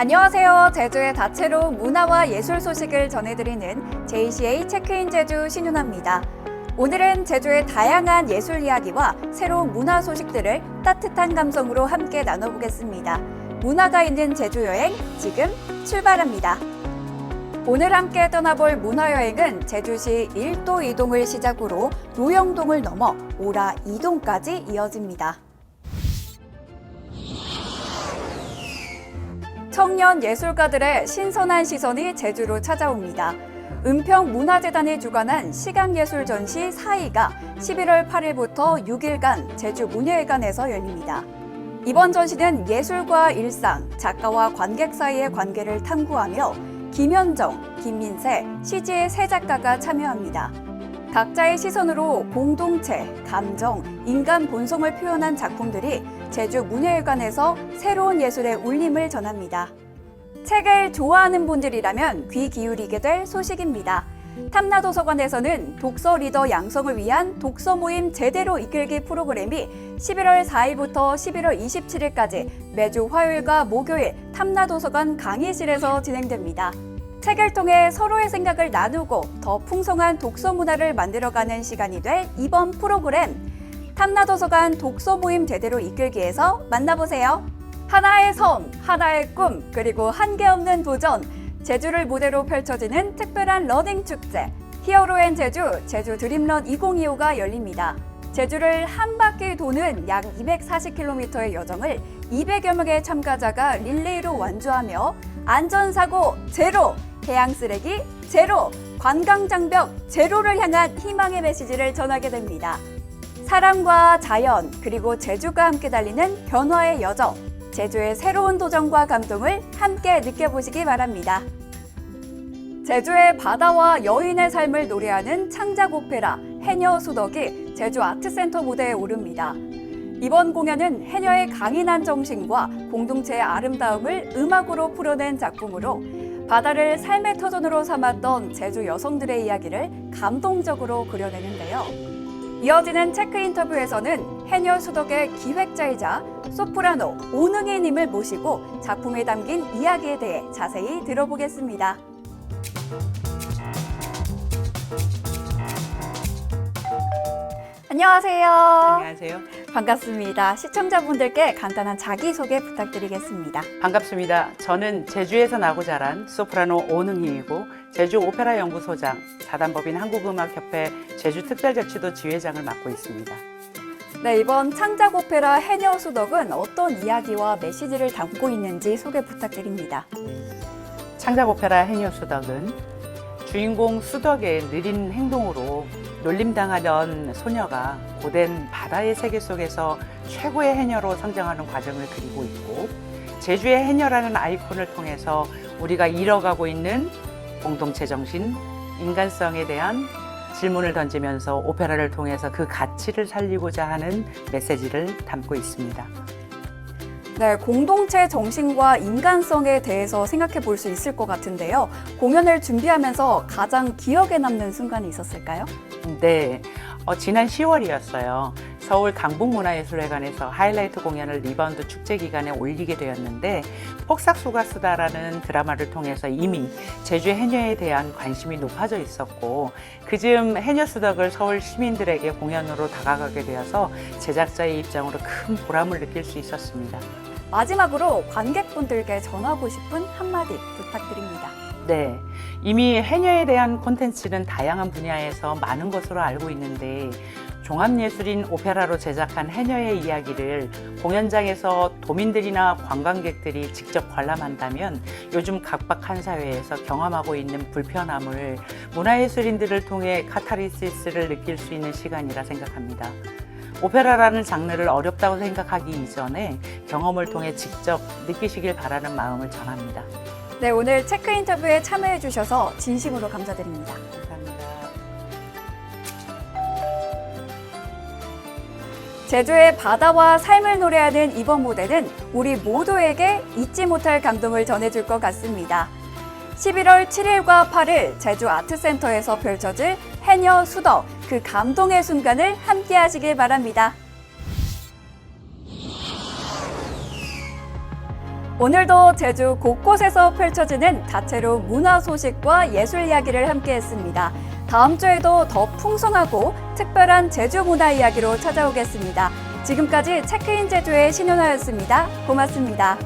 안녕하세요. 제주의 다채로운 문화와 예술 소식을 전해드리는 JCA 체크인 제주 신윤아입니다. 오늘은 제주의 다양한 예술 이야기와 새로운 문화 소식들을 따뜻한 감성으로 함께 나눠보겠습니다. 문화가 있는 제주 여행 지금 출발합니다. 오늘 함께 떠나볼 문화여행은 제주시 1도 이동을 시작으로 노영동을 넘어 오라 이동까지 이어집니다. 청년 예술가들의 신선한 시선이 제주로 찾아옵니다. 은평문화재단이 주관한 시각예술 전시 4위가 11월 8일부터 6일간 제주 문예회관에서 열립니다. 이번 전시는 예술과 일상, 작가와 관객 사이의 관계를 탐구하며 김현정, 김민세, 시지의 세 작가가 참여합니다. 각자의 시선으로 공동체, 감정, 인간 본성을 표현한 작품들이 제주 문예회관에서 새로운 예술의 울림을 전합니다. 책을 좋아하는 분들이라면 귀 기울이게 될 소식입니다. 탐나도서관에서는 독서 리더 양성을 위한 독서 모임 제대로 이끌기 프로그램이 11월 4일부터 11월 27일까지 매주 화요일과 목요일 탐나도서관 강의실에서 진행됩니다. 책을 통해 서로의 생각을 나누고 더 풍성한 독서 문화를 만들어가는 시간이 될 이번 프로그램. 탐나도서관 독서 모임 제대로 이끌기에서 만나보세요. 하나의 섬, 하나의 꿈, 그리고 한계 없는 도전. 제주를 무대로 펼쳐지는 특별한 러닝 축제. 히어로 앤 제주, 제주 드림런 2025가 열립니다. 제주를 한 바퀴 도는 약 240km의 여정을 200여 명의 참가자가 릴레이로 완주하며 안전사고 제로, 해양 쓰레기 제로, 관광 장벽 제로를 향한 희망의 메시지를 전하게 됩니다. 사람과 자연, 그리고 제주가 함께 달리는 변화의 여정. 제주의 새로운 도전과 감동을 함께 느껴보시기 바랍니다. 제주의 바다와 여인의 삶을 노래하는 창작 오페라 해녀 수덕이 제주 아트센터 무대에 오릅니다. 이번 공연은 해녀의 강인한 정신과 공동체의 아름다움을 음악으로 풀어낸 작품으로 바다를 삶의 터전으로 삼았던 제주 여성들의 이야기를 감동적으로 그려내는데요. 이어지는 체크 인터뷰에서는 해녀 수덕의 기획자이자 소프라노 오능희님을 모시고 작품에 담긴 이야기에 대해 자세히 들어보겠습니다. 안녕하세요. 안녕하세요. 반갑습니다. 시청자분들께 간단한 자기소개 부탁드리겠습니다. 반갑습니다. 저는 제주에서 나고 자란 소프라노 오능희이고 제주 오페라 연구소장, 사단법인 한국음악협회 제주 특별자치도 지회장을 맡고 있습니다. 네, 이번 창작 오페라 해녀 수덕은 어떤 이야기와 메시지를 담고 있는지 소개 부탁드립니다. 창작 오페라 해녀 수덕은 주인공 수덕의 느린 행동으로 놀림당하던 소녀가 고된 바다의 세계 속에서 최고의 해녀로 성장하는 과정을 그리고 있고 제주의 해녀라는 아이콘을 통해서 우리가 잃어가고 있는 공동체 정신, 인간성에 대한 질문을 던지면서 오페라를 통해서 그 가치를 살리고자 하는 메시지를 담고 있습니다. 네, 공동체 정신과 인간성에 대해서 생각해 볼 수 있을 것 같은데요. 공연을 준비하면서 가장 기억에 남는 순간이 있었을까요? 네, 어, 지난 10월이었어요. 서울 강북문화예술회관에서 하이라이트 공연을 리바운드 축제 기간에 올리게 되었는데 폭삭수가 쓰다라는 드라마를 통해서 이미 제주 해녀에 대한 관심이 높아져 있었고 그즈음 해녀 수덕을 서울 시민들에게 공연으로 다가가게 되어서 제작자의 입장으로 큰 보람을 느낄 수 있었습니다. 마지막으로 관객분들께 전하고 싶은 한마디 부탁드립니다. 네. 이미 해녀에 대한 콘텐츠는 다양한 분야에서 많은 것으로 알고 있는데 종합예술인 오페라로 제작한 해녀의 이야기를 공연장에서 도민들이나 관광객들이 직접 관람한다면 요즘 각박한 사회에서 경험하고 있는 불편함을 문화예술인들을 통해 카타르시스를 느낄 수 있는 시간이라 생각합니다. 오페라라는 장르를 어렵다고 생각하기 이전에 경험을 통해 직접 느끼시길 바라는 마음을 전합니다. 네, 오늘 체크 인터뷰에 참여해 주셔서 진심으로 감사드립니다. 감사합니다. 제주의 바다와 삶을 노래하는 이번 무대는 우리 모두에게 잊지 못할 감동을 전해줄 것 같습니다. 11월 7일과 8일 제주 아트센터에서 펼쳐질 해녀 수덕 그 감동의 순간을 함께 하시길 바랍니다. 오늘도 제주 곳곳에서 펼쳐지는 다채로운 문화 소식과 예술 이야기를 함께 했습니다. 다음 주에도 더 풍성하고 특별한 제주 문화 이야기로 찾아오겠습니다. 지금까지 체크인 제주의 신현아였습니다. 고맙습니다.